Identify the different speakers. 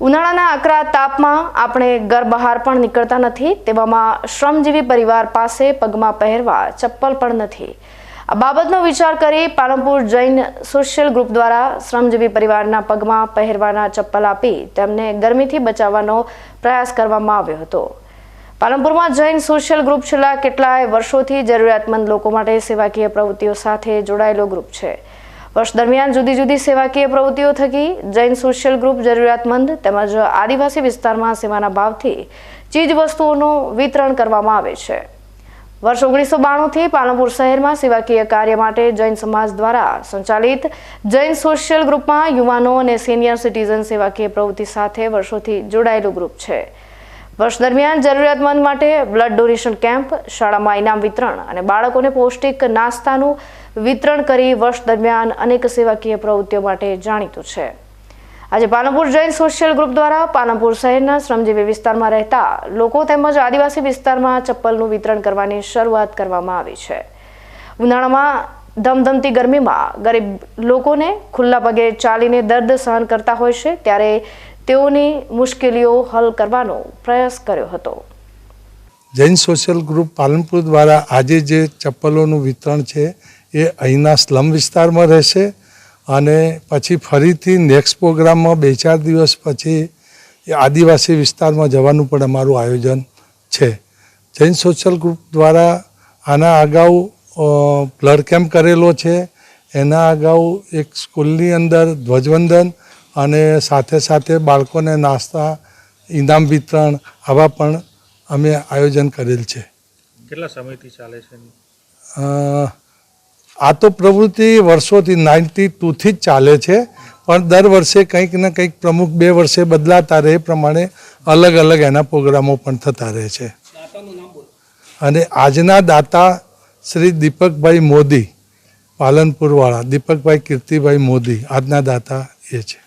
Speaker 1: ઉનાળાના આકરા તાપમાં આપણે ઘર બહાર પણ નીકળતા નથી, તેવામાં શ્રમજીવી પરિવાર પાસે પગમાં પહેરવા ચપ્પલ પણ નથી. આ બાબતનો વિચાર કરી પાલનપુર જૈન સોશિયલ ગ્રુપ દ્વારા શ્રમજીવી પરિવારના પગમાં પહેરવાના ચપ્પલ આપી તેમને ગરમીથી બચાવવાનો પ્રયાસ કરવામાં આવ્યો હતો. પાલનપુરમાં જૈન સોશિયલ ગ્રુપ છેલ્લા કેટલાય વર્ષોથી જરૂરિયાતમંદ લોકો માટે સેવાકીય પ્રવૃત્તિઓ સાથે જોડાયેલો ગ્રુપ છે. વર્ષ દરમિયાન જુદી જુદી સેવાકીય પ્રવૃત્તિઓ થકી જૈન સોશિયલ ગ્રુપ જરૂરિયાતમંદ તેમજ આદિવાસી વિસ્તારમાં સેવાના ભાવથી ચીજ વસ્તુઓનું વિતરણ કરવામાં આવે છે. વર્ષ ઓગણીસો બાણુંથી પાલનપુર શહેરમાં સેવાકીય કાર્ય માટે જૈન સમાજ દ્વારા સંચાલિત જૈન સોશિયલ ગ્રુપમાં યુવાનો અને સિનિયર સિટીઝન સેવાકીય પ્રવૃત્તિ સાથે વર્ષોથી જોડાયેલું ગ્રુપ છે. વર્ષ દરમિયાન જરૂરિયાતમંદ માટે બ્લડ ડોનેશન કેમ્પ, શાળામાં ઇનામ વિતરણ અને બાળકોને પૌષ્ટિક નાસ્તાનું વિતરણ કરી વર્ષ દરમિયાન અનેક સેવાકીય પ્રવૃત્તિઓ માટે જાણીતું છે. આજે પાલનપુર જૈન સોશિયલ ગ્રુપ દ્વારા પાલનપુર શહેરના શ્રમજીવી વિસ્તારમાં રહેતા લોકો તેમજ આદિવાસી વિસ્તારમાં ચપ્પલનું વિતરણ કરવાની શરૂઆત કરવામાં આવી છે. ઉનાળામાં ધમધમતી ગરમીમાં ગરીબ લોકોને ખુલ્લા પગે ચાલીને દર્દ સહન કરતા હોય છે, ત્યારે તેઓની મુશ્કેલીઓ હલ કરવાનો પ્રયાસ કર્યો હતો.
Speaker 2: જૈન સોશિયલ ગ્રુપ પાલનપુર દ્વારા આજે જે ચપ્પલોનું વિતરણ છે, એ અહીંના સ્લમ વિસ્તારમાં રહેશે અને પછી ફરીથી નેક્સ્ટ પ્રોગ્રામમાં બે ચાર દિવસ પછી એ આદિવાસી વિસ્તારમાં જવાનું પણ અમારું આયોજન છે. જૈન સોશિયલ ગ્રુપ દ્વારા આના અગાઉ બ્લડ કેમ્પ કરેલો છે. એના અગાઉ એક સ્કૂલની અંદર ધ્વજવંદન અને સાથે સાથે બાળકોને નાસ્તા ઇનામ વિતરણ આવા પણ અમે આયોજન કરેલ છે.
Speaker 3: કેટલા સમયથી ચાલે છે
Speaker 2: આ તો પ્રવૃત્તિ વર્ષોથી નાઇન્ટી ટુથી જ ચાલે છે પણ દર વર્ષે કંઈક ને કંઈક પ્રમુખ બે વર્ષે બદલાતા રહે એ પ્રમાણે અલગ અલગ એના પ્રોગ્રામો પણ થતા રહે છે. અને આજના દાતા શ્રી દીપકભાઈ મોદી પાલનપુરવાળા દીપકભાઈ કીર્તિભાઈ મોદી આજના દાતા એ છે.